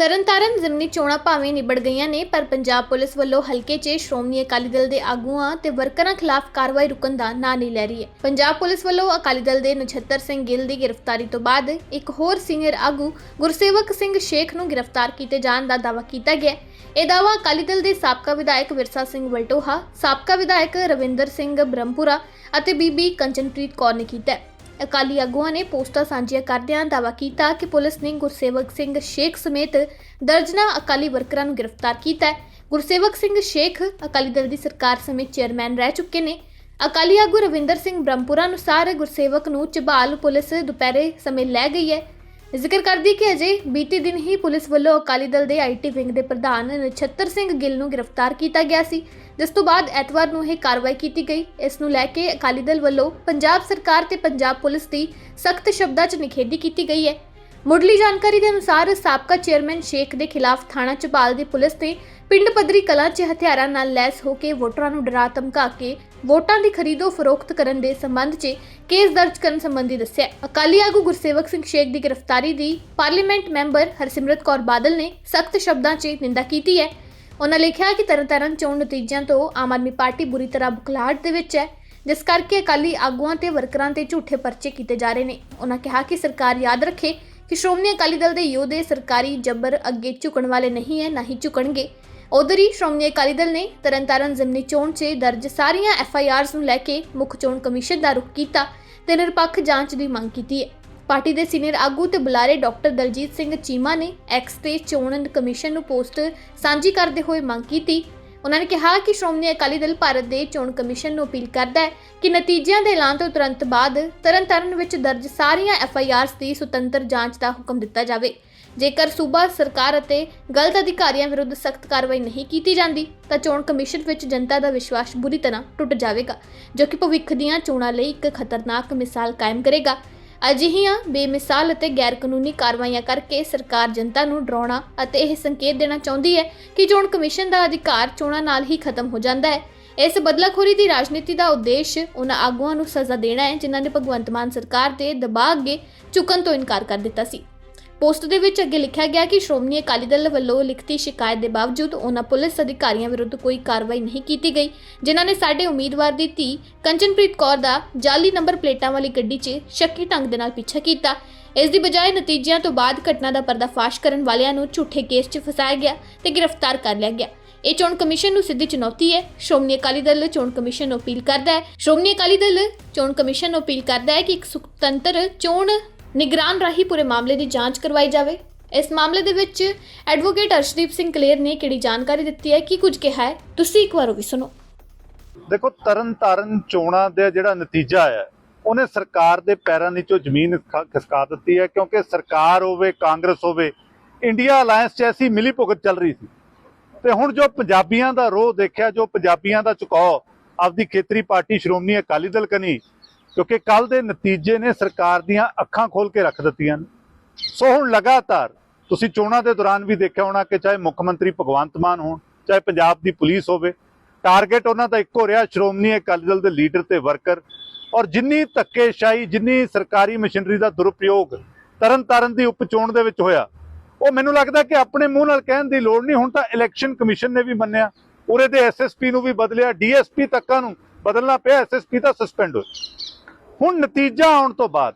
ਤਰਨਤਾਰਨ ਜ਼ਿਮਨੀ ਚੋਣਾਂ ਭਾਵੇਂ ਨਿਬੜ ਗਈਆਂ ਨੇ, ਪਰ ਪੰਜਾਬ ਪੁਲਿਸ ਵੱਲੋਂ ਹਲਕੇ 'ਚ ਸ਼੍ਰੋਮਣੀ ਅਕਾਲੀ ਦਲ ਦੇ ਆਗੂਆਂ ਤੇ ਵਰਕਰਾਂ ਖਿਲਾਫ ਕਾਰਵਾਈ ਰੁਕਣ ਦਾ ਨਾਂ ਨਹੀਂ ਲੈ ਰਹੀ ਹੈ। ਪੰਜਾਬ ਪੁਲਿਸ ਵੱਲੋਂ ਅਕਾਲੀ ਦਲ ਦੇ ਨਛੱਤਰ ਸਿੰਘ ਗਿੱਲ ਦੀ ਗ੍ਰਿਫਤਾਰੀ ਤੋਂ ਬਾਅਦ ਇੱਕ ਹੋਰ ਸੀਨੀਅਰ ਆਗੂ ਗੁਰਸੇਵਕ ਸਿੰਘ ਸ਼ੇਖ ਨੂੰ ਗ੍ਰਿਫਤਾਰ ਕੀਤੇ ਜਾਣ ਦਾ ਦਾਅਵਾ ਕੀਤਾ ਗਿਆ ਇਹ ਦਾਅਵਾ ਅਕਾਲੀ ਦਲ ਦੇ ਸਾਬਕਾ ਵਿਧਾਇਕ ਵਿਰਸਾ ਸਿੰਘ ਵਲਟੋਹਾ, ਸਾਬਕਾ ਵਿਧਾਇਕ ਰਵਿੰਦਰ ਸਿੰਘ ਬ੍ਰਹਮਪੁਰਾ ਅਤੇ ਬੀਬੀ ਕੰਚਨਪ੍ਰੀਤ ਕੌਰ ਨੇ ਕੀਤਾ ਹੈ। ਅਕਾਲੀ ਆਗੂਆਂ ਨੇ ਪੋਸਟਾਂ ਸਾਂਝੀਆਂ ਕਰਦਿਆਂ ਦਾਅਵਾ ਕੀਤਾ ਕਿ ਪੁਲਿਸ ਨੇ ਗੁਰਸੇਵਕ ਸਿੰਘ ਸ਼ੇਖ ਸਮੇਤ ਦਰਜਨਾ ਅਕਾਲੀ ਵਰਕਰਾਂ ਨੂੰ ਗ੍ਰਿਫਤਾਰ ਕੀਤਾ ਹੈ। ਗੁਰਸੇਵਕ ਸਿੰਘ ਸ਼ੇਖ ਅਕਾਲੀ ਦਲ ਦੀ ਸਰਕਾਰ ਸਮੇਂ ਚੇਅਰਮੈਨ ਰਹਿ ਚੁੱਕੇ ਨੇ। ਅਕਾਲੀ ਆਗੂ ਰਵਿੰਦਰ ਸਿੰਘ ਬ੍ਰਹਮਪੁਰਾ ਅਨੁਸਾਰ ਗੁਰਸੇਵਕ ਨੂੰ ਝਬਾਲ ਪੁਲਿਸ ਦੁਪਹਿਰੇ ਸਮੇਂ ਲੈ ਗਈ ਹੈ। ਜ਼ਿਕਰ ਕਰਦੀ ਕਿ ਅਜੇ ਬੀਤੇ ਦਿਨ ਹੀ ਪੁਲਿਸ ਵੱਲੋਂ ਅਕਾਲੀ ਦਲ ਦੇ ਆਈਟੀ ਵਿੰਗ ਦੇ ਪ੍ਰਧਾਨ ਨਛੱਤਰ ਸਿੰਘ ਗਿੱਲ ਨੂੰ ਗ੍ਰਿਫਤਾਰ ਕੀਤਾ ਗਿਆ ਸੀ, ਜਿਸ ਤੋਂ ਬਾਅਦ ਐਤਵਾਰ ਨੂੰ ਇਹ ਕਾਰਵਾਈ ਕੀਤੀ ਗਈ। ਇਸ ਨੂੰ ਲੈ ਕੇ ਅਕਾਲੀ ਦਲ ਵੱਲੋਂ ਪੰਜਾਬ ਸਰਕਾਰ ਤੇ ਪੰਜਾਬ ਪੁਲਿਸ ਦੀ ਸਖਤ ਸ਼ਬਦਾਂ 'ਚ ਨਿਖੇਧੀ ਕੀਤੀ ਗਈ ਹੈ। ਮੁੱਢਲੀ ਜਾਣਕਾਰੀ ਦੇ ਅਨੁਸਾਰ ਸਾਬਕਾ ਚੇਅਰਮੈਨ ਸ਼ੇਖ ਦੇ ਖਿਲਾਫ ਥਾਣਾ ਚਬਾਲ ਦੀ ਪੁਲਿਸ ਨੇ ਪਿੰਡ ਪੱਧਰੀ ਕਲਾਂ 'ਚ ਹਥਿਆਰਾਂ ਨਾਲ ਲੈਸ ਹੋ ਕੇ ਵੋਟਰਾਂ ਨੂੰ ਡਰਾ ਧਮਕਾ ਕੇ ਵੋਟਾਂ ਦੀ ਖਰੀਦੋ ਫਰੋਖਤ ਕਰਨ ਦੇ ਸੰਬੰਧ 'ਚ ਕੇਸ ਦਰਜ ਕਰਨ ਸੰਬੰਧੀ ਦੱਸਿਆ। ਅਕਾਲੀ ਆਗੂ ਗੁਰਸੇਵਕ ਸਿੰਘ ਸ਼ੇਖ ਦੀ ਗ੍ਰਿਫਤਾਰੀ ਦੀ ਪਾਰਲੀਮੈਂਟ ਮੈਂਬਰ ਹਰਸਿਮਰਤ ਕੌਰ ਬਾਦਲ ਨੇ ਸਖਤ ਸ਼ਬਦਾਂ 'ਚ ਨਿੰਦਾ ਕੀਤੀ ਹੈ। ਉਹਨਾਂ ਲਿਖਿਆ ਕਿ ਤਰਨਤਾਰਨ ਚੋਣ ਨਤੀਜਿਆਂ ਤੋਂ ਆਮ ਆਦਮੀ ਪਾਰਟੀ ਬੁਰੀ ਤਰ੍ਹਾਂ ਬੁਖਲਾਹਟ ਦੇ ਵਿੱਚ ਹੈ। ਜਿਸ ਕਰਕੇ ਅਕਾਲੀ ਆਗੂਆਂ ਤੇ ਵਰਕਰਾਂ ਤੇ ਝੂਠੇ ਪਰਚੇ ਕੀਤੇ ਜਾ ਰਹੇ ਨੇ। ਉਹਨਾਂ ਕਿਹਾ ਕਿ ਸਰਕਾਰ ਯਾਦ ਰੱਖੇ ਕਿ ਸ਼੍ਰੋਮਣੀ ਅਕਾਲੀ ਦਲ ਦੇ ਯੋਧੇ ਸਰਕਾਰੀ ਜੱਬਰ ਅੱਗੇ ਝੁਕਣ ਵਾਲੇ ਨਹੀਂ ਹੈ, ਨਾ ਹੀ ਝੁਕਣਗੇ। ਉਧਰ ਹੀ ਸ਼੍ਰੋਮਣੀ ਅਕਾਲੀ ਦਲ ਨੇ ਤਰਨਤਾਰਨ ਜ਼ਿਮਨੀ ਚੋਣ 'ਚ ਦਰਜ ਸਾਰੀਆਂ ਐਫ ਆਈ ਆਰਸ ਨੂੰ ਲੈ ਕੇ ਮੁੱਖ ਚੋਣ ਕਮਿਸ਼ਨ ਦਾ ਰੁਖ ਕੀਤਾ ਤੇ ਨਿਰਪੱਖ ਜਾਂਚ ਦੀ ਮੰਗ ਕੀਤੀ ਹੈ। ਪਾਰਟੀ ਦੇ ਸੀਨੀਅਰ ਆਗੂ ਤੇ ਬੁਲਾਰੇ ਡਾਕਟਰ ਦਲਜੀਤ ਸਿੰਘ ਚੀਮਾ ਨੇ ਐਕਸ ਤੇ ਚੋਣ ਕਮਿਸ਼ਨ ਨੂੰ ਪੋਸਟ ਸਾਂਝੀ ਕਰਦੇ ਹੋਏ ਮੰਗ ਕੀਤੀ ਉਹਨਾਂ ਨੇ ਕਿਹਾ ਕਿ ਸ਼੍ਰੋਮਣੀ ਅਕਾਲੀ ਦਲ ਭਾਰਤ ਦੇ ਚੋਣ ਕਮਿਸ਼ਨ ਨੂੰ ਅਪੀਲ ਕਰਦਾ ਹੈ ਕਿ ਨਤੀਜਿਆਂ ਦੇ ਐਲਾਨ ਤੋਂ ਤੁਰੰਤ ਬਾਅਦ ਤਰਨਤਾਰਨ ਵਿੱਚ ਦਰਜ ਸਾਰੀਆਂ ਐਫ ਆਈ ਆਰਸ ਦੀ ਸੁਤੰਤਰ ਜਾਂਚ ਦਾ ਹੁਕਮ ਦਿੱਤਾ ਜਾਵੇ। ਜੇਕਰ ਸੂਬਾ, ਸਰਕਾਰ ਅਤੇ ਗਲਤ ਅਧਿਕਾਰੀਆਂ ਵਿਰੁੱਧ ਸਖਤ ਕਾਰਵਾਈ ਨਹੀਂ ਕੀਤੀ ਜਾਂਦੀ, ਤਾਂ ਚੋਣ ਕਮਿਸ਼ਨ ਵਿੱਚ ਜਨਤਾ ਦਾ ਵਿਸ਼ਵਾਸ ਬੁਰੀ ਤਰ੍ਹਾਂ ਟੁੱਟ ਜਾਵੇਗਾ, ਜੋ ਕਿ ਭਵਿੱਖ ਦੀਆਂ ਚੋਣਾਂ ਲਈ ਇੱਕ ਖਤਰਨਾਕ ਮਿਸਾਲ ਕਾਇਮ ਕਰੇਗਾ। ਅਜਿਹੀਆਂ ਬੇਮਿਸਾਲ ਅਤੇ ਗੈਰ ਕਾਨੂੰਨੀ ਕਾਰਵਾਈਆਂ ਕਰਕੇ ਸਰਕਾਰ ਜਨਤਾ ਨੂੰ ਡਰਾਉਣਾ ਅਤੇ ਇਹ ਸੰਕੇਤ ਦੇਣਾ ਚਾਹੁੰਦੀ ਹੈ ਕਿ ਚੋਣ ਕਮਿਸ਼ਨ ਦਾ ਅਧਿਕਾਰ ਚੋਣਾਂ ਨਾਲ ਹੀ ਖਤਮ ਹੋ ਜਾਂਦਾ ਹੈ, ਇਸ ਬਦਲਾਖੋਰੀ ਦੀ ਰਾਜਨੀਤੀ ਦਾ ਉਦੇਸ਼ ਉਹਨਾਂ ਆਗੂਆਂ ਨੂੰ ਸਜ਼ਾ ਦੇਣਾ ਹੈ, ਜਿਨ੍ਹਾਂ ਨੇ ਭਗਵੰਤ ਮਾਨ ਸਰਕਾਰ ਦੇ ਦਬਾਅ ਅੱਗੇ ਝੁਕਣ ਤੋਂ ਇਨਕਾਰ ਕਰ ਦਿੱਤਾ ਸੀ। ਪੋਸਟ ਦੇ ਵਿੱਚ ਅੱਗੇ ਲਿਖਿਆ ਗਿਆ ਕਿ ਸ਼੍ਰੋਮਣੀ ਅਕਾਲੀ ਦਲ ਵੱਲੋਂ ਲਿਖਤੀ ਸ਼ਿਕਾਇਤ ਦੇ ਬਾਵਜੂਦ ਉਹਨਾਂ ਪੁਲਿਸ ਅਧਿਕਾਰੀਆਂ ਵਿਰੁੱਧ ਕੋਈ ਕਾਰਵਾਈ ਨਹੀਂ ਕੀਤੀ ਗਈ, ਜਿਨ੍ਹਾਂ ਨੇ ਸਾਡੇ ਉਮੀਦਵਾਰ ਦੀ ਧੀ ਕੰਚਨਪ੍ਰੀਤ ਕੌਰ ਦਾ ਜਾਲੀ ਨੰਬਰ ਪਲੇਟਾਂ ਵਾਲੀ ਗੱਡੀ 'ਚ ਸ਼ੱਕੀ ਢੰਗ ਦੇ ਨਾਲ ਪਿੱਛਾ ਕੀਤਾ। ਇਸ ਦੀ ਬਜਾਏ ਨਤੀਜਿਆਂ ਤੋਂ ਬਾਅਦ ਘਟਨਾ ਦਾ ਪਰਦਾਫਾਸ਼ ਕਰਨ ਵਾਲਿਆਂ ਨੂੰ ਝੂਠੇ ਕੇਸ 'ਚ ਫਸਾਇਆ ਗਿਆ ਤੇ ਗ੍ਰਿਫਤਾਰ ਕਰ ਲਿਆ ਗਿਆ। ਇਹ ਚੋਣ ਕਮਿਸ਼ਨ ਨੂੰ ਸਿੱਧੀ ਚੁਣੌਤੀ ਹੈ। ਸ਼੍ਰੋਮਣੀ ਅਕਾਲੀ ਦਲ ਚੋਣ ਕਮਿਸ਼ਨ ਨੂੰ ਅਪੀਲ ਕਰਦਾ ਹੈ। ਸ਼੍ਰੋਮਣੀ ਅਕਾਲੀ ਦਲ ਚੋਣ ਕਮਿਸ਼ਨ ਨੂੰ ਅਪੀਲ ਕਰਦਾ ਹੈ ਕਿ ਇੱਕ ਸੁਤੰਤਰ ਚੋਣ ਨਿਗਰਾਨ ਰਾਹੀਂ ਪੂਰੇ ਮਾਮਲੇ ਦੀ ਜਾਂਚ ਕਰਵਾਈ ਜਾਵੇ। ਇਸ ਮਾਮਲੇ ਦੇ ਵਿੱਚ ਐਡਵੋਕੇਟ ਅਰਸ਼ਦੀਪ ਸਿੰਘ ਕਲੇਰ ਨੇ ਕਿਹੜੀ ਜਾਣਕਾਰੀ ਦਿੱਤੀ ਹੈ, ਕੀ ਕੁਝ ਕਿਹਾ ਹੈ, ਤੁਸੀਂ ਇੱਕ ਵਾਰ ਉਹ ਵੀ ਸੁਣੋ। ਦੇਖੋ ਤਰਨ ਤਾਰਨ ਚੋਣਾਂ ਦੇ ਜਿਹੜਾ ਨਤੀਜਾ ਆਇਆ ਉਹਨੇ ਸਰਕਾਰ ਦੇ ਪੈਰਾਂ ਨੀਚੋਂ ਜ਼ਮੀਨ ਖਿਸਕਾ ਦਿੱਤੀ ਹੈ, ਕਿਉਂਕਿ ਸਰਕਾਰ ਹੋਵੇ, ਕਾਂਗਰਸ ਹੋਵੇ, ਇੰਡੀਆ ਅਲਾਈਅੰਸ 'ਚ ਐਸੀ ਮਿਲੀ ਭੁਗਤ ਚੱਲ ਰਹੀ ਸੀ। ਤੇ ਹੁਣ ਜੋ ਪੰਜਾਬੀਆਂ ਦਾ ਰੋਹ ਦੇਖਿਆ, ਜੋ ਪੰਜਾਬੀਆਂ ਦਾ ਝੁਕਾਅ, ਆਪਦੀ ਖੇਤਰੀ ਪਾਰਟੀ ਸ਼੍ਰੋਮਣੀ ਅਕਾਲੀ ਦਲ ਕਨੀ ਕਿਉਂਕਿ ਕੱਲ ਦੇ ਨਤੀਜੇ ਨੇ ਸਰਕਾਰ ਦੀਆਂ ਅੱਖਾਂ ਖੋਲ ਕੇ ਰੱਖ ਦਿੱਤੀਆਂ ਸੋ ਹੁਣ ਲਗਾਤਾਰ ਤੁਸੀਂ ਚੋਣਾਂ ਦੇ ਦੌਰਾਨ ਵੀ ਦੇਖਿਆ ਹੋਣਾ ਕਿ ਚਾਹੇ ਮੁੱਖ ਮੰਤਰੀ ਭਗਵੰਤ ਮਾਨ ਹੋਣ, ਚਾਹੇ ਪੰਜਾਬ ਦੀ ਪੁਲਿਸ ਹੋਵੇ, ਟਾਰਗੇਟ ਉਹਨਾਂ ਦਾ ਇੱਕੋ ਰਿਹਾ, ਸ਼੍ਰੋਮਣੀ ਅਕਾਲੀ ਦਲ ਦੇ ਲੀਡਰ ਤੇ ਵਰਕਰ। ਔਰ ਜਿੰਨੀ ਧੱਕੇਸ਼ਾਹੀ, ਜਿੰਨੀ ਸਰਕਾਰੀ ਮਸ਼ੀਨਰੀ ਦਾ ਦੁਰਉਪਯੋਗ ਤਰਨ ਤਾਰਨ ਦੀ ਉਪਚੋਣ ਦੇ ਵਿੱਚ ਹੋਇਆ, ਉਹ ਮੈਨੂੰ ਲੱਗਦਾ ਕਿ ਆਪਣੇ ਮੂੰਹ ਨਾਲ ਕਹਿਣ ਦੀ ਲੋੜ ਨਹੀਂ। ਹੁਣ ਤਾਂ ਇਲੈਕਸ਼ਨ ਕਮਿਸ਼ਨ ਨੇ ਵੀ ਮੰਨਿਆ ਉਰੇ ਦੇ ਐਸਐਸਪੀ ਨੂੰ ਵੀ ਬਦਲਿਆ ਡੀਐਸਪੀ ਤੱਕਾਂ ਨੂੰ ਬਦਲਣਾ ਪਿਆ ਐਸਐਸਪੀ ਤਾਂ ਸਸਪੈਂਡ ਹੋਇਆ। ਹੁਣ ਨਤੀਜਾ ਆਉਣ ਤੋਂ ਬਾਅਦ,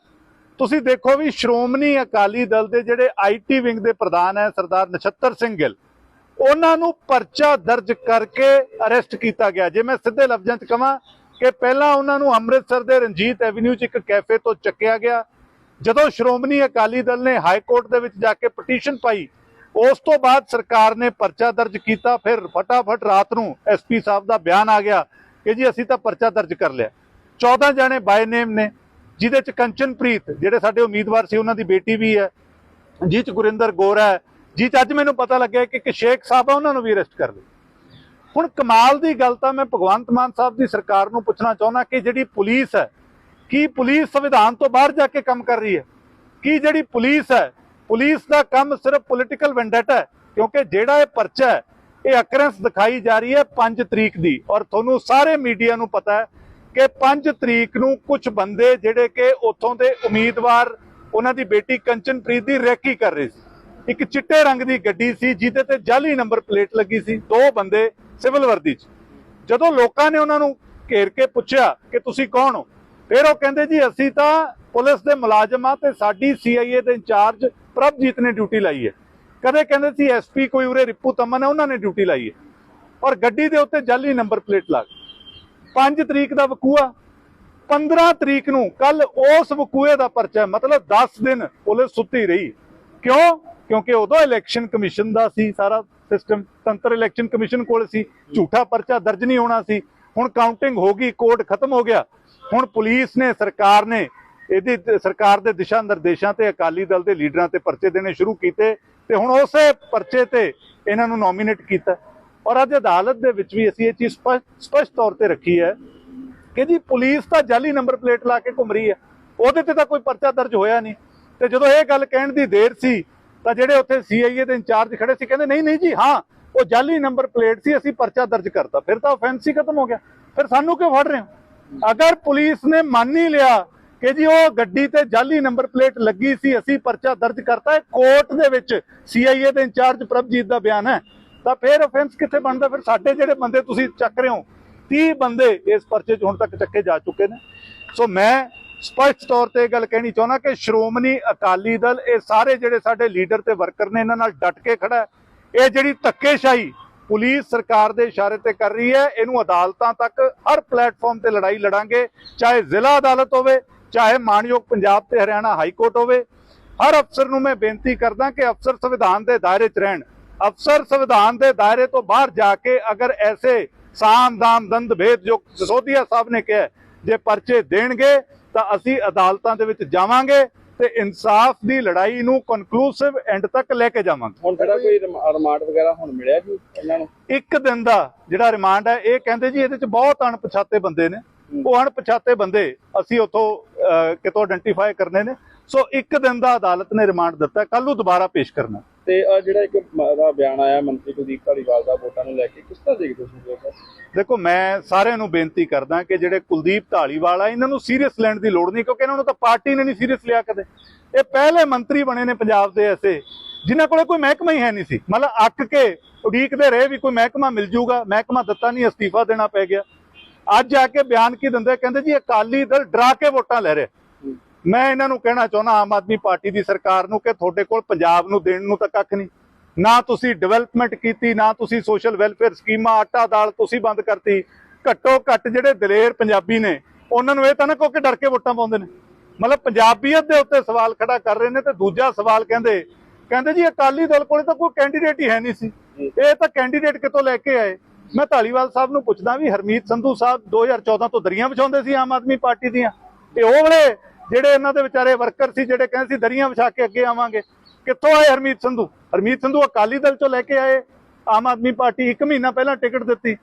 ਤੁਸੀਂ ਦੇਖੋ ਵੀ ਸ਼੍ਰੋਮਣੀ ਅਕਾਲੀ ਦਲ ਦੇ ਜਿਹੜੇ ਆਈਟੀ ਵਿੰਗ ਦੇ ਪ੍ਰਧਾਨ ਹੈ ਸਰਦਾਰ ਨਛੱਤਰ ਸਿੰਘ ਗਿੱਲ, ਉਹਨਾਂ ਨੂੰ ਪਰਚਾ ਦਰਜ ਕਰਕੇ ਅਰੈਸਟ ਕੀਤਾ ਗਿਆ। ਜੇ ਮੈਂ ਸਿੱਧੇ ਲਫ਼ਜ਼ਾਂ 'ਚ ਕਹਾਂ ਕਿ ਪਹਿਲਾਂ ਉਹਨਾਂ ਨੂੰ ਅੰਮ੍ਰਿਤਸਰ ਦੇ ਰਣਜੀਤ ਐਵਨਿਊ 'ਚ ਇੱਕ ਕੈਫੇ ਤੋਂ ਚੱਕਿਆ ਗਿਆ। ਜਦੋਂ ਸ਼੍ਰੋਮਣੀ ਅਕਾਲੀ ਦਲ ਨੇ ਹਾਈ ਕੋਰਟ ਦੇ ਵਿੱਚ ਜਾ ਕੇ ਪਟੀਸ਼ਨ ਪਾਈ, ਉਸ ਤੋਂ ਬਾਅਦ ਸਰਕਾਰ ਨੇ ਪਰਚਾ ਦਰਜ ਕੀਤਾ। ਫਿਰ ਫਟਾਫਟ ਰਾਤ ਨੂੰ ਐਸਪੀ ਸਾਹਿਬ ਦਾ ਬਿਆਨ ਆ ਗਿਆ ਕਿ ਜੀ ਅਸੀਂ ਤਾਂ ਪਰਚਾ ਦਰਜ ਕਰ ਲਿਆ। 14 ਜਣੇ ਬਾਈ ਨੇਮ ਨੇ, ਜਿਹਦੇ ਚ ਕੰਚਨਪ੍ਰੀਤ, ਜਿਹੜੇ ਸਾਡੇ ਉਮੀਦਵਾਰ ਸੀ, ਉਹਨਾਂ ਦੀ ਬੇਟੀ ਵੀ ਹੈ ਜਿਹ ਚ ਗੁਰਿੰਦਰ ਗੋਰਾ ਹੈ ਜਿਹ ਚ ਅੱਜ ਮੈਨੂੰ ਪਤਾ ਲੱਗਿਆ ਕਿ ਸ਼ੇਖ ਸਾਹਿਬ ਆ, ਉਹਨਾਂ ਨੂੰ ਵੀ ਅਰੈਸਟ ਕਰ ਲਿਆ। ਹੁਣ ਕਮਾਲ ਦੀ ਗੱਲ ਤਾਂ ਮੈਂ ਭਗਵੰਤ ਮਾਨ ਸਾਹਿਬ ਦੀ ਸਰਕਾਰ ਨੂੰ ਪੁੱਛਣਾ ਚਾਹੁੰਦਾ ਕਿ ਜਿਹੜੀ ਪੁਲਿਸ ਹੈ, ਕੀ ਪੁਲਿਸ ਸੰਵਿਧਾਨ ਤੋਂ ਬਾਹਰ ਜਾ ਕੇ ਕੰਮ ਕਰ ਰਹੀ ਹੈ? ਕੀ ਜਿਹੜੀ ਪੁਲਿਸ ਹੈ, ਪੁਲਿਸ ਦਾ ਕੰਮ ਸਿਰਫ ਪੋਲਿਟੀਕਲ ਵੈਂਡੇਟਾ ਹੈ, ਕਿਉਂਕਿ ਜਿਹੜਾ ਇਹ ਪਰਚਾ ਹੈ, ਇਹ ਅਕਰੈਂਸ ਦਿਖਾਈ ਜਾ ਰਹੀ ਹੈ 5 ਤਰੀਕ ਦੀ, ਔਰ ਤੁਹਾਨੂੰ ਸਾਰੇ ਮੀਡੀਆ ਨੂੰ ਪਤਾ ਹੈ ਕਿ 5 ਤਰੀਕ ਨੂੰ ਕੁਝ ਬੰਦੇ ਜਿਹੜੇ ਕਿ ਉੱਥੋਂ ਦੇ ਉਮੀਦਵਾਰ, ਉਹਨਾਂ ਦੀ ਬੇਟੀ ਕੰਚਨਪ੍ਰੀਤ ਦੀ ਰੈਕੀ ਕਰ ਰਹੇ ਸੀ। ਇੱਕ ਚਿੱਟੇ ਰੰਗ ਦੀ ਗੱਡੀ ਸੀ, ਜਿਹਦੇ ਤੇ ਜਾਲੀ ਨੰਬਰ ਪਲੇਟ ਲੱਗੀ ਸੀ, ਦੋ ਬੰਦੇ ਸਿਵਲ ਵਰਦੀ 'ਚ। ਜਦੋਂ ਲੋਕਾਂ ਨੇ ਉਹਨਾਂ ਨੂੰ ਘੇਰ ਕੇ ਪੁੱਛਿਆ ਕਿ ਤੁਸੀਂ ਕੌਣ ਹੋ, ਫਿਰ ਉਹ ਕਹਿੰਦੇ ਜੀ, ਅਸੀਂ ਤਾਂ ਪੁਲਿਸ ਦੇ ਮੁਲਾਜ਼ਮ ਆ ਤੇ ਸਾਡੀ ਸੀਆਈਏ ਦੇ ਇੰਚਾਰਜ ਪ੍ਰਭਜੀਤ ਨੇ ਡਿਊਟੀ ਲਾਈ ਹੈ। ਕਦੇ ਕਹਿੰਦੇ ਸੀ ਐਸਪੀ ਕੋਈ ਉਰੇ ਰਿਪੂ ਤਮਨ ਹੈ, ਉਹਨਾਂ ਨੇ ਡਿਊਟੀ ਲਾਈ ਹੈ। ਔਰ ਗੱਡੀ ਦੇ ਉੱਤੇ ਜਾਲੀ ਨੰਬਰ ਪਲੇਟ ਲੱਗ 5 ਤਰੀਕ ਦਾ ਵਕੂਆ 15 ਤਰੀਕ ਨੂੰ ਕੱਲ ਉਸ ਵਕੂਏ ਦਾ ਪਰਚਾ ਮਤਲਬ 10 ਦਿਨ ਪੁਲਿਸ ਸੁੱਤੀ ਰਹੀ। ਕਿਉਂ? ਕਿਉਂਕਿ ਉਦੋਂ ਇਲੈਕਸ਼ਨ ਕਮਿਸ਼ਨ ਦਾ ਸੀ ਸਾਰਾ ਸਿਸਟਮ ਤੰਤਰ ਇਲੈਕਸ਼ਨ ਕਮਿਸ਼ਨ ਕੋਲ ਸੀ। ਝੂਠਾ ਪਰਚਾ ਦਰਜ ਨਹੀਂ ਹੋਣਾ ਸੀ। ਹੁਣ ਕਾਊਂਟਿੰਗ ਹੋ ਗਈ ਕੋਰਟ ਖਤਮ ਹੋ ਗਿਆ। ਹੁਣ ਪੁਲਿਸ ਨੇ, ਸਰਕਾਰ ਨੇ ਇਹਦੀ ਸਰਕਾਰ ਦੇ ਦਿਸ਼ਾ ਨਿਰਦੇਸ਼ਾਂ ਤੇ ਅਕਾਲੀ ਦਲ ਦੇ ਲੀਡਰਾਂ ਤੇ ਪਰਚੇ ਦੇਣੇ ਸ਼ੁਰੂ ਕੀਤੇ ਤੇ ਹੁਣ ਉਸੇ ਪਰਚੇ ਤੇ ਇਹਨਾਂ ਨੂੰ ਨੋਮੀਨੇਟ ਕੀਤਾ। ਔਰ ਅੱਜ ਅਦਾਲਤ ਦੇ ਵਿੱਚ ਵੀ ਅਸੀਂ ਇਹ ਚੀਜ਼ ਸਪਸ਼ਟ ਤੌਰ ਤੇ ਰੱਖੀ ਹੈ ਕਿ ਜੀ ਪੁਲਿਸ ਤਾਂ ਜਾਲੀ ਨੰਬਰ ਪਲੇਟ ਲਾ ਕੇ ਘੁੰਮ ਰਹੀ ਹੈ। ਉਹਦੇ ਤੇ ਤਾਂ ਕੋਈ ਪਰਚਾ ਦਰਜ ਹੋਇਆ ਨਹੀਂ। ਤੇ ਜਦੋਂ ਇਹ ਗੱਲ ਕਹਿਣ ਦੀ ਦੇਰ ਸੀ, ਤਾਂ ਜਿਹੜੇ ਉੱਥੇ ਸੀਆਈਏ ਦੇ ਇੰਚਾਰਜ ਖੜੇ ਸੀ, ਕਹਿੰਦੇ, ਨਹੀਂ ਨਹੀਂ ਜੀ, ਹਾਂ, ਉਹ ਜਾਲੀ ਨੰਬਰ ਪਲੇਟ ਸੀ, ਅਸੀਂ ਪਰਚਾ ਦਰਜ ਕਰਤਾ। ਫਿਰ ਤਾਂ ਆਫੈਂਸ ਹੀ ਖਤਮ ਹੋ ਗਿਆ। ਫਿਰ ਸਾਨੂੰ ਕਿਉਂ ਫੜ ਰਹੇ ਹੋ? ਅਗਰ ਪੁਲਿਸ ਨੇ ਮੰਨ ਹੀ ਲਿਆ ਕਿ ਜੀ ਉਹ ਗੱਡੀ ਤੇ ਜਾਲੀ ਨੰਬਰ ਪਲੇਟ ਲੱਗੀ ਸੀ, ਅਸੀਂ ਪਰਚਾ ਦਰਜ ਕਰਤਾ ਕੋਰਟ ਦੇ ਵਿੱਚ ਸੀਆਈਏ ਦੇ ਇੰਚਾਰਜ ਪ੍ਰਭਜੀਤ ਦਾ ਬਿਆਨ ਹੈ। ਤਾਂ ਫਿਰ ਅਫੈਂਸ ਕਿੱਥੇ ਬਣਦਾ? ਫਿਰ ਸਾਡੇ ਜਿਹੜੇ ਬੰਦੇ ਤੁਸੀਂ ਚੱਕ ਰਹੇ ਹੋ 30 ਬੰਦੇ ਇਸ ਪਰਚੇ 'ਚ ਹੁਣ ਤੱਕ ਚੱਕੇ ਜਾ ਚੁੱਕੇ ਨੇ। ਸੋ ਮੈਂ ਸਪਸ਼ਟ ਤੌਰ ਤੇ ਇਹ ਗੱਲ ਕਹਿਣੀ ਚਾਹੁੰਦਾ ਕਿ ਸ਼੍ਰੋਮਣੀ ਅਕਾਲੀ ਦਲ, ਇਹ ਸਾਰੇ ਜਿਹੜੇ ਸਾਡੇ ਲੀਡਰ ਤੇ ਵਰਕਰ ਨੇ, ਇਹਨਾਂ ਨਾਲ ਡਟ ਕੇ ਖੜਾ ਇਹ ਜਿਹੜੀ ਧੱਕੇਸ਼ਾਹੀ ਪੁਲਿਸ ਸਰਕਾਰ ਦੇ ਇਸ਼ਾਰੇ ਤੇ ਕਰ ਰਹੀ ਹੈ, ਇਹਨੂੰ ਅਦਾਲਤਾਂ ਤੱਕ ਹਰ ਪਲੇਟਫਾਰਮ ਤੇ ਲੜਾਈ ਲੜਾਂਗੇ, ਚਾਹੇ ਜ਼ਿਲ੍ਹਾ ਅਦਾਲਤ ਹੋਵੇ, ਚਾਹੇ ਮਾਨਯੋਗ ਪੰਜਾਬ ਤੇ ਹਰਿਆਣਾ ਹਾਈ ਕੋਰਟ ਹੋਵੇ। ਹਰ ਅਫਸਰ ਨੂੰ ਮੈਂ ਬੇਨਤੀ ਕਰਦਾ ਕਿ ਅਫਸਰ ਸੰਵਿਧਾਨ ਦੇ ਦਾਇਰੇ 'ਚ ਰਹਿਣ। ਅਫਸਰ ਸੰਵਿਧਾਨ ਦੇ ਦਾਇਰੇ ਤੋਂ ਬਾਹਰ ਜਾ ਕੇ ਅਗਰ ਐਸੇ ਸਾਮ ਦਾਮ ਦੰਦ ਭੇਦ ਜੋ ਸਸੋਦੀਆ ਸਾਹਿਬ ਨੇ ਕਿਹਾ ਜੇ ਪਰਚੇ ਦੇਣਗੇ ਤਾਂ ਅਸੀਂ ਅਦਾਲਤਾਂ ਦੇ ਵਿੱਚ ਜਾਵਾਂਗੇ ਤੇ ਇਨਸਾਫ ਦੀ ਲੜਾਈ ਨੂੰ ਕਨਕਲੂਸਿਵ ਐਂਡ ਤੱਕ ਲੈ ਕੇ ਜਾਵਾਂਗੇ। ਹੁਣ ਜਿਹੜਾ ਕੋਈ ਰਿਮ- ਰਿਮਾਂਡ ਵਗੈਰਾ ਹੁਣ ਮਿਲਿਆ ਜੀ ਇਹਨਾਂ ਨੂੰ? ਇੱਕ ਦਿਨ ਦਾ ਜਿਹੜਾ ਰਿਮਾਂਡ ਹੈ ਇਹ ਕਹਿੰਦੇ ਜੀ ਇਹਦੇ ਚ ਬਹੁਤ ਅਣਪਛਾਤੇ ਬੰਦੇ ਨੇ। ਉਹ ਅਣਪਛਾਤੇ ਬੰਦੇ ਅਸੀਂ ਉਥੋਂ ਕਿਤੋਂ ਆਇਡੈਂਟੀਫਾਈ ਕਰਨੇ ਨੇ। ਸੋ ਇੱਕ ਦਿਨ ਦਾ ਅਦਾਲਤ ਨੇ ਰਿਮਾਂਡ ਦਿੱਤਾ ਕੱਲ ਨੂੰ ਦੁਬਾਰਾ ਪੇਸ਼ ਕਰਨਾ। ਤੇ ਆਹ ਜਿਹੜਾ ਇੱਕ ਦਾ ਬਿਆਨ ਆਇਆ, ਮੰਤਰੀ ਕੁਲਦੀਪ ਧਾਲੀਵਾਲ ਦਾ ਵੋਟਾਂ ਨੂੰ ਲੈ ਕੇ, ਕਿਸ ਤਰ੍ਹਾਂ ਦੇਖਦੇ ਹੋ ਤੁਸੀਂ ਦੇਖੋ, ਮੈਂ ਸਾਰਿਆਂ ਨੂੰ ਬੇਨਤੀ ਕਰਦਾ ਕਿ ਜਿਹੜੇ ਕੁਲਦੀਪ ਢਾਲੀਵਾਲ ਆ, ਇਹਨਾਂ ਨੂੰ ਸੀਰੀਅਸ ਲੈਣ ਦੀ ਲੋੜ ਨਹੀਂ, ਕਿਉਂਕਿ ਇਹਨਾਂ ਨੂੰ ਤਾਂ ਪਾਰਟੀ ਨੇ ਨਹੀਂ ਸੀਰੀਅਸ ਲਿਆ ਕਦੇ। ਇਹ ਪਹਿਲੇ ਮੰਤਰੀ ਬਣੇ ਨੇ ਪੰਜਾਬ ਦੇ ਐਸੇ, ਜਿਨ੍ਹਾਂ ਕੋਲੇ ਕੋਈ ਮਹਿਕਮਾ ਹੀ ਹੈ ਨਹੀਂ ਸੀ। ਮਤਲਬ ਅੱਕ ਕੇ ਉਡੀਕਦੇ ਰਹੇ ਵੀ ਕੋਈ ਮਹਿਕਮਾ ਮਿਲ ਜੂਗਾ, ਮਹਿਕਮਾ ਦਿੱਤਾ ਨਹੀਂ, ਅਸਤੀਫਾ ਦੇਣਾ ਪੈ ਗਿਆ। ਅੱਜ ਆ ਕੇ ਬਿਆਨ ਕੀ ਦਿੰਦੇ ਕਹਿੰਦੇ ਜੀ ਅਕਾਲੀ ਦਲ ਡਰਾ ਕੇ ਵੋਟਾਂ ਲੈ ਰਿਹਾ। ਮੈਂ ਇਹਨਾਂ ਨੂੰ ਕਹਿਣਾ ਚਾਹੁੰਦਾ ਆਮ ਆਦਮੀ ਪਾਰਟੀ ਦੀ ਸਰਕਾਰ ਨੂੰ ਕਿ ਤੁਹਾਡੇ ਕੋਲ ਪੰਜਾਬ ਨੂੰ ਦੇਣ ਨੂੰ ਤਾਂ ਕੱਖ ਨਹੀਂ। ਨਾ ਤੁਸੀਂ ਡਿਵੈਲਪਮੈਂਟ ਕੀਤੀ, ਨਾ ਤੁਸੀਂ ਸੋਸ਼ਲ ਵੈਲਫੇਅਰ ਸਕੀਮਾਂ, ਆਟਾ ਦਾਲ ਤੁਸੀਂ ਬੰਦ ਕਰਤੀ। ਘੱਟੋ ਘੱਟ ਜਿਹੜੇ ਦਲੇਰ ਪੰਜਾਬੀ ਨੇ, ਉਹਨਾਂ ਨੂੰ ਇਹ ਤਾਂ ਨਾ ਕਹੋ ਕਿ ਡਰ ਕੇ ਵੋਟਾਂ ਪਾਉਂਦੇ ਨੇ। ਮਤਲਬ ਪੰਜਾਬੀਅਤ ਦੇ ਉੱਤੇ ਸਵਾਲ ਖੜਾ ਕਰ ਰਹੇ ਨੇ ਤੇ ਦੂਜਾ ਸਵਾਲ ਕਹਿੰਦੇ ਕਹਿੰਦੇ ਜੀ ਅਕਾਲੀ ਦਲ ਕੋਲੇ ਤਾਂ ਕੋਈ ਕੈਂਡੀਡੇਟ ਹੀ ਹੈ ਨਹੀਂ ਸੀ। ਇਹ ਤਾਂ ਕੈਂਡੀਡੇਟ ਕਿਤੋਂ ਲੈ ਕੇ ਆਏ? ਮੈਂ ਢਾਲੀਵਾਲ ਸਾਹਿਬ ਨੂੰ ਪੁੱਛਦਾ ਵੀ ਹਰਮੀਤ ਸੰਧੂ ਸਾਹਿਬ 2014 ਤੋਂ ਦਰੀਆਂ ਵਿਛਾਉਂਦੇ ਸੀ ਆਮ ਆਦਮੀ ਪਾਰਟੀ ਦੀਆਂ। ਤੇ ਉਹ ਵੇਲੇ ਜਿਹੜੇ ਇਹਨਾਂ ਦੇ ਵਿਚਾਰੇ ਵਰਕਰ ਸੀ, ਜਿਹੜੇ ਕਹਿੰਦੇ ਸੀ ਦਰੀਆਂ ਵਿਛਾ ਕੇ ਅੱਗੇ ਆਵਾਂਗੇ। ਕਿੱਥੋਂ ਆਏ ਹਰਮੀਤ ਸੰਧੂ? ਹਰਮੀਤ ਸੰਧੂ ਅਕਾਲੀ ਦਲ ਚੋਂ ਲੈ ਕੇ ਆਏ। ਆਮ ਆਦਮੀ ਪਾਰਟੀ 1 ਮਹੀਨਾ ਪਹਿਲਾਂ ਟਿਕਟ ਦਿੱਤੀ।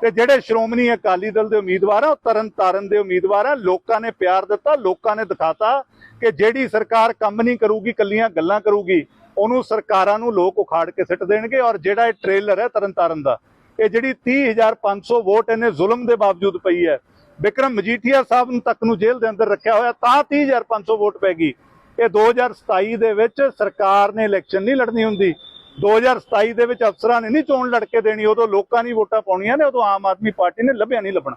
ਤੇ ਜਿਹੜੇ ਸ਼੍ਰੋਮਣੀ ਅਕਾਲੀ ਦਲ ਦੇ ਉਮੀਦਵਾਰ ਆ, ਉਹ ਤਰਨ ਤਾਰਨ ਦੇ ਉਮੀਦਵਾਰ ਆ। ਲੋਕਾਂ ਨੇ ਪਿਆਰ ਦਿੱਤਾ, ਲੋਕਾਂ ਨੇ ਦਿਖਾਤਾ ਕਿ ਜਿਹੜੀ ਸਰਕਾਰ ਕੰਮ ਨਹੀਂ ਕਰੂਗੀ ਕੱਲੀਆਂ ਗੱਲਾਂ ਕਰੂਗੀ, ਉਹਨੂੰ ਸਰਕਾਰਾਂ ਨੂੰ ਲੋਕ ਉਖਾੜ ਕੇ ਸਿੱਟ ਦੇਣਗੇ ਔਰ ਜਿਹੜਾ ਇਹ ਟ੍ਰੇਲਰ ਹੈ ਤਰਨ ਤਾਰਨ ਦਾ, ਇਹ ਜਿਹੜੀ 30500 ਵੋਟ ਇਹਨੇ ਜ਼ੁਲਮ ਦੇ ਬਾਵਜੂਦ ਪਈ ਹੈ। ਵਿਕਰਮ ਮਜੀਠੀਆ ਸਾਹਿਬ ਨੂੰ ਤੱਕ ਨੂੰ ਜੇਲ੍ਹ ਦੇ ਅੰਦਰ ਰੱਖਿਆ ਹੋਇਆ, ਤਾਂ 30500 ਵੋਟ ਪੈ ਗਈ। ਇਹ 2027 ਦੇ ਵਿੱਚ ਸਰਕਾਰ ਨੇ ਇਲੈਕਸ਼ਨ ਨਹੀਂ ਲੜਨੀ ਹੁੰਦੀ। 2027 ਦੇ ਵਿੱਚ ਅਫਸਰਾਂ ਨੇ ਨਹੀਂ ਚੋਣ ਲੜ ਕੇ ਦੇਣੀ, ਉਦੋਂ ਲੋਕਾਂ ਨੇ ਵੋਟਾਂ ਪਾਉਣੀਆਂ ਨੇ, ਉਦੋਂ ਆਮ ਆਦਮੀ ਪਾਰਟੀ ਨੇ ਲੱਭਿਆ ਨਹੀਂ ਲੱਭਣਾ।